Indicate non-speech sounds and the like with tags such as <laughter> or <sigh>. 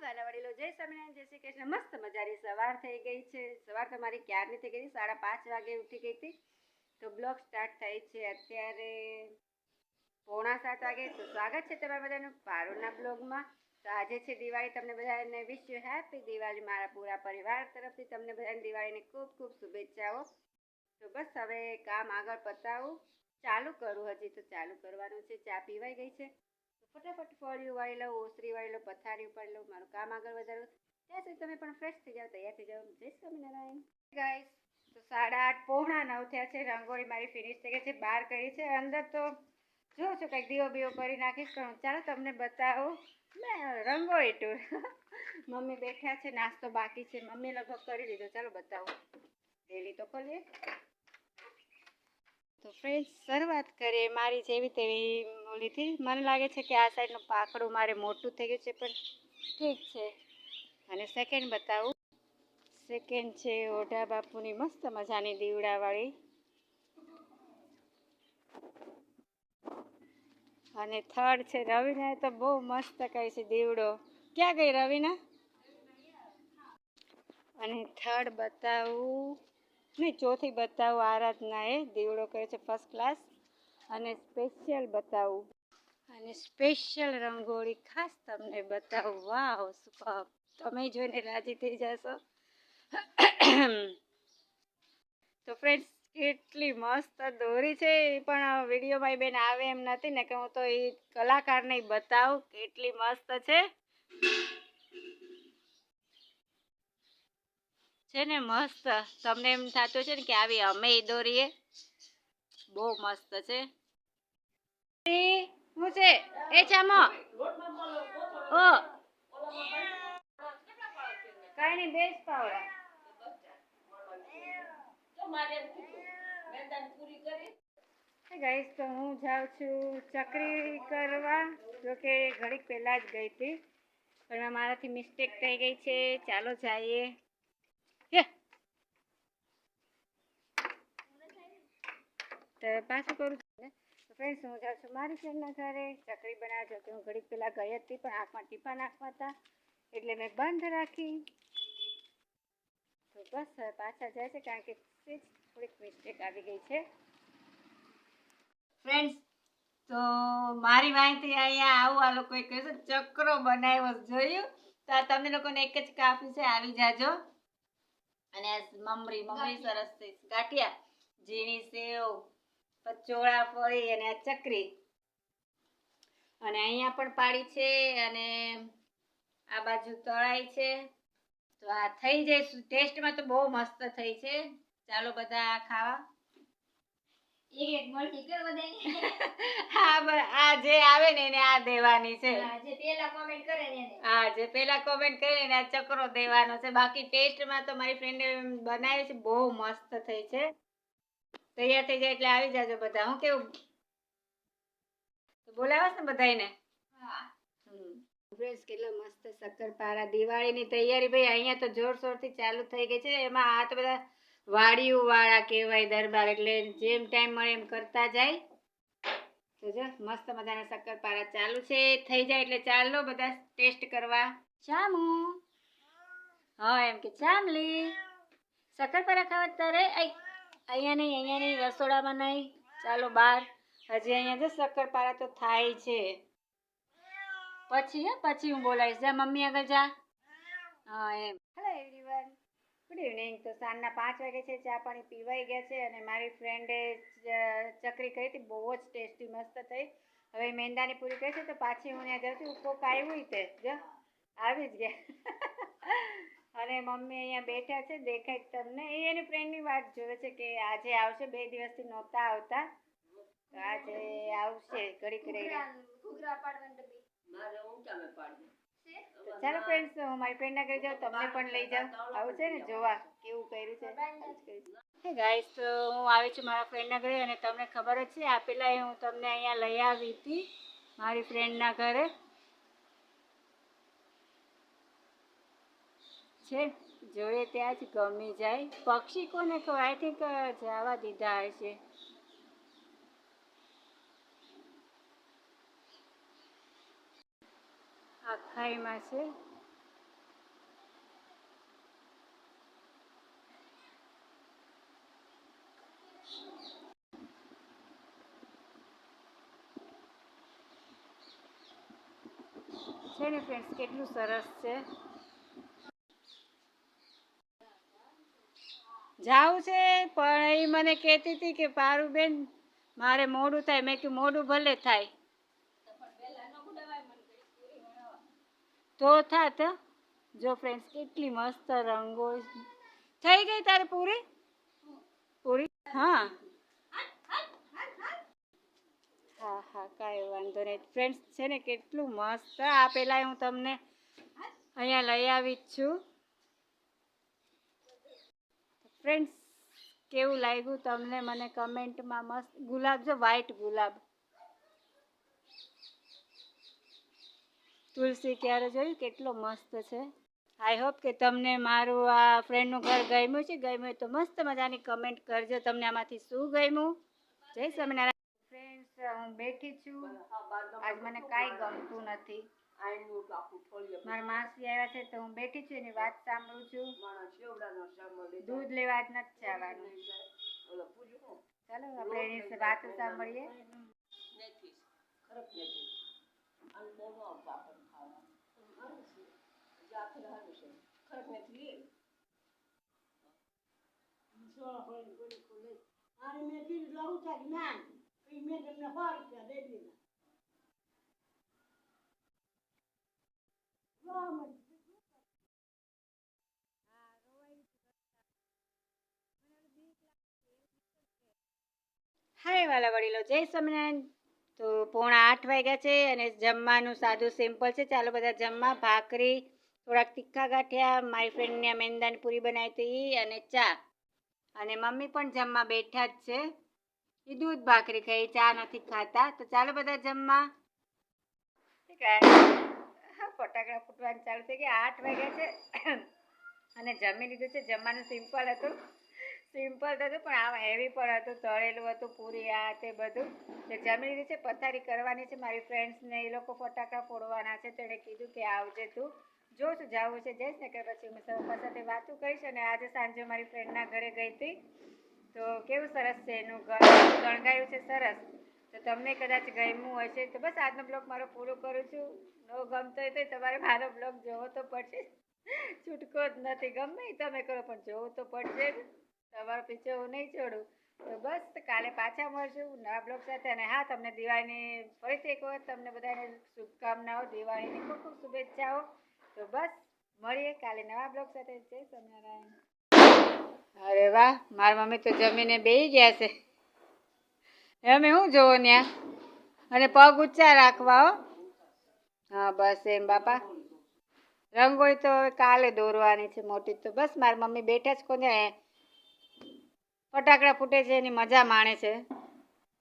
વાલા વડીલો, જય સ્વામિનારાયણ, જય શ્રી કૃષ્ણ. મસ્ત મજાની સવાર થઈ ગઈ છે. સવાર તો મારી ક્યારની થઈ ગઈ? સાડા પાંચ વાગે ઉઠી ગઈ હતી. તો બ્લોગ સ્ટાર્ટ થાય છે અત્યારે પોણા સાત વાગે. તો સ્વાગત છે તમારા બધાનું પારુના બ્લોગમાં. તો આજે છે દિવાળી. તમને બધાને વિશ યુ હેપી દિવાળી મારા પૂરા પરિવાર તરફથી. તમને બધાને દિવાળીની ખૂબ ખૂબ શુભેચ્છાઓ. તો બસ હવે કામ આગળ પતાવું. ચાલુ કરું હજી તો ચાલુ કરવાનું છે. ચા પીવાઈ ગઈ છે. ફટાફટ ફળિયું વાળી લઉં, ઓસરી વાળી લઉં, પથારી ઉપાડી લઉં, મારું કામ આગળ વધારું ત્યાં સુધી તમે પણ ફ્રેશ થઈ જાઓ, તૈયાર થઈ જાઓ. જય સ્વામિનારાયણ. ગાઈસ તો સાડા આઠ પહોણા નવ થયા છે. રંગોળી મારી ફિનિશ થઈ ગઈ છે બહાર કરી છે. અંદર તો જો છો કંઈક દીવો બીવો કરી નાખીશ, પણ ચાલો તમને બતાવું. મેં રંગોળી ટૂર <laughs> મમ્મી બેઠા છે, નાસ્તો બાકી છે. મમ્મી લગભગ કરી દીધો. ચાલો બતાવું. ડેલી તો ખોલીએ તો ફ્રેન્ડ શરૂઆત કરીએ મારી જેવી તેવી ઓલીથી મને લાગે છે કે આ સાઈડનું પાકડું મારે મોટું થઈ ગયું છે, પણ ઠીક છે. અને સેકન્ડ બતાવું. સેકન્ડ છે ઓઢા બાપુની મસ્ત મજાની દીવડાવાળી. અને થર્ડ છે રવિના તો બહુ મસ્ત કહે છે દીવડો. ક્યાં ગઈ રવિના? અને થર્ડ બતાવું. નહીં ચોથી બતાવું. આરાધના એ દીવડો કરે છે ફર્સ્ટ ક્લાસ અને સ્પેશિયલ બતાવું. અને સ્પેશિયલ રંગોળી ખાસ તમને બતાવું. વાવ સુપર તમે જોઈને રાજી થઈ જશો. તો ફ્રેન્ડ્સ કેટલી મસ્ત દોરી છે. એ પણ વિડીયોમાં બેન આવે એમ નથી ને કે હું તો એ કલાકારને બતાવું. કેટલી મસ્ત છે. છે ને મસ્ત. તમને એમ થતું છે ને કે આવી અમે દોરીએ? બહુ મસ્ત છે. શું છે? એ ચામો. ઓ. કઈ નહીં, બેસ પાવડા. ગાઈસ, તો હું જાઉં છું ચકરી કરવા. જો કે પહેલાં જ ગઈ હતી. પણ મારાથી મિસ્ટેક થઈ ગઈ છે. ચાલો જઈએ. તો પાછું કરું છું ફ્રેન્ડ્સ હું જાઉં છું મારી ફ્રેન્ડના ઘરે. ચકરી બનાવવા જો હું ઘડીક પહેલાં ગઈ હતી, પણ આંખમાં ટીપા નાખવા હતા એટલે મેં બંધ રાખી. તો બસ પાછા જાય છે, કારણ કે થોડીક મિસ્ટેક આવી ગઈ છે. ફ્રેન્ડ્સ તો મારી માહિતી અહીંયા આવું આ લોકોએ કહ્યું છે, ચક્રો બનાવ્યો જોયું? તો આ તમને લોકોને એક જ કાપી છે, આવી જાજો. અને મમરી મમરી સરસ છે. ગાંઠિયા, ઝીણી સેવ પચોળા ફળી અને આ ચકરી. અને અહીંયા પણ પાડી છે અને આ બાજુ તળાઈ છે. તો આ થઈ જાય ટેસ્ટમાં તો બહુ મસ્ત થઈ છે. ચાલો બધા ખાવા. એક એક મળતી કર બધાને આ જે આવે ને એને આ દેવાની છે. જે કોમેન્ટ કરે ને હા જે પેલા કોમેન્ટ કરે ને આ ચક્રો દેવાનો છે. બાકી ટેસ્ટમાં તો મારી ફ્રેન્ડે બનાવી છે. બહુ મસ્ત થઈ છે. તૈયાર થઈ જાય એટલે આવી જાજો બધા. હું કેવું? બોલાવસ ને બધાને ફ્રેન્ડ્સ કેટલા મસ્ત શક્કરપારા. દિવાળીની તૈયારી ભાઈ અહીંયા તો જોરશોરથી ચાલુ થઈ ગઈ છે. એમાં આ તો બધા વાડીઓ વાળા કહેવાય દરબાર. એટલે જેમ ટાઈમ મળે એમ કરતા જાય. તો જો મસ્ત મજાના શક્કરપારા ચાલુ છે. થઈ જાય એટલે ચાલો બધા ટેસ્ટ કરવા. ચામુ હા એમ કે ચામલી શક્કરપારા ખાવા તારે આઈ. અહીંયા નહીં અહીંયા નહીં, રસોડામાં નહીં. ચાલો બહાર. હજી અહીંયા જો શક્કરપારા તો થાય છે. પછી હે, પછી હું બોલાવીશ. જા, મમ્મી આગળ જા. હા, એમ. હેલો એવરીવન ગુડ ઇવનિંગ તો સાંજના પાંચ વાગે છે, ચા પાણી પીવાઈ ગયા છે અને મારી ફ્રેન્ડે ચકરી કરી હતી. બહુ જ ટેસ્ટી, મસ્ત થઈ. હવે મેંદાની પૂરી કરી છે, તો પાછી હું ત્યાં જાઉં છું કોક આવ્યું તે. જો, આવી જ ગયા. અને મમ્મી અહીંયા બેઠા છે દેખાય જ તમને. એ એની ફ્રેન્ડની વાત જોવે છે કે આજે આવશે બે દિવસથી નહોતા આવતા. તો આજે આવશે ઘડીક ઘડી પાડવાની ચાલો ફ્રેન્ડ્સ હું મારી ફ્રેન્ડના ઘરે જાઉં તમને પણ લઈ જાઉં. આવું છે ને જોવા કેવું કર્યું છે? હે ગાઈસ તો હું આવી છું મારા ફ્રેન્ડના ઘરે અને તમને ખબર જ છે આ પહેલાં હું તમને અહીંયા લઈ આવી હતી મારી ફ્રેન્ડના ઘરે. છે? જોઈએ ત્યાં જ ગમી જાય. પક્ષી કોને કહો જવા દીધા હશે. આખાઈમાં છે. છે ને ફ્રેન્ડ્સ કેટલું સરસ છે. જાવું છે, પણ એ મને કહેતી હતી કે પારું બેન મારે મોડું થાય. મેં કીધું, મોડું ભલે થાય. તો થાત, જો ફ્રેન્ડ્સ કેટલી મસ્ત રંગો. થઈ ગઈ તારે પૂરી? પૂરી? હા. હા હા, કાંઈ વાંધો નહીં. ફ્રેન્ડ્સ છે ને, કેટલું મસ્ત આ પહેલાં હું તમને. અહીંયા લઈ આવી જ છું. ફ્રેન્ડ્સ કેવું લાગ્યું તમને મને કમેન્ટમાં મસ્ત ગુલાબ જો વ્હાઈટ ગુલાબ? તુલસી ક્યારે જોયું? કેટલો મસ્ત છે. આઈ હોપ કે તમને મારું આ ફ્રેન્ડનું ઘર ગમ્યું છે. ગમ્યું તો મસ્ત મજાની કમેન્ટ કરજો તમને આમાંથી શું ગમ્યું. જય સ્વામિનારાયણ. ફ્રેન્ડ્સ હું બેઠી છું. આજ મને કાંઈ ગમતું નથી. મારા માસી આવ્યા છે તો હું બેઠી છું એની વાત સાંભળું છું. દૂધ લેવા જ નથી જવાનું ચાલો આપણે એની વાત સાંભળીએ અને મેં કીધું લઉં છે જ્ઞાન એ મેં તમને સો રૂપિયા દઈ દીધા હાય, વાલા વડીલો. જય સ્વામિનારાયણ. તો પોણા આઠ વાગ્યા છે અને જમવાનું સાદું સિમ્પલ છે. ચાલો બધા જમવા, ભાખરી, થોડાક તીખા ગાંઠિયા, મારી ફ્રેન્ડને મેંદાની પૂરી બનાવી હતી અને ચા. અને મમ્મી પણ જમવા બેઠા જ છે. એ દૂધ ભાખરી ખાઈ, ચા નથી ખાતા. તો ચાલો બધા જમવા. ફટાકડા ફૂટવાનું ચાલુ થઈ ગયા. આઠ વાગ્યા છે. અને જમી લીધું છે. જમવાનું સિમ્પલ હતું. સિમ્પલ હતું, પણ આમ હેવી પણ હતું, તળેલું હતું, પૂરી આ તે બધું. તે જમી છે, પથારી કરવાની છે મારી ફ્રેન્ડ્સને એ લોકો ફટાકડા ફોડવાના છે, તો એણે કીધું કે આવજે તું. જો શું જવું છે, જઈશ ને, કે પછી હું સૌ સાથે વાતો કરીશ અને આજે સાંજે મારી ફ્રેન્ડના ઘરે ગઈ હતી. તો કેવું સરસ છે એનું ઘર ગણગાયું છે સરસ. તો તમને કદાચ ગમ્યું છે તો બસ આજનો બ્લોગ મારો પૂરો કરું છું. નો ગમતો હોય તો તમારે મારો બ્લોગ જોવો તો પડશે. છૂટકો જ નથી, ગમે તમે કરો, પણ જોવું તો પડશે. તમારો પીછો હું નહીં છોડું. તો બસ, કાલે પાછા મળશું નવા બ્લોગ સાથે. અને હા, તમને દિવાળીની ફરીથી એક વખત તમને બધાને શુભકામનાઓ, દિવાળીની ખૂબ ખૂબ શુભેચ્છાઓ. તો બસ, મળીએ કાલે નવા બ્લોગ સાથે. જય સ્વામિનારાયણ. અરે વાહ, મારા મમ્મી તો જમીને બેસી ગયા છે. અમે શું જોવો ત્યાં અને પગ ઊંચા રાખવા હો. હા, બસ એમ બાપા. રંગોળી તો હવે કાલે દોરવાની છે મોટી. તો બસ, મારી મમ્મી બેઠા જ કોને? ફટાકડા ફૂટે છે એની મજા માણે છે.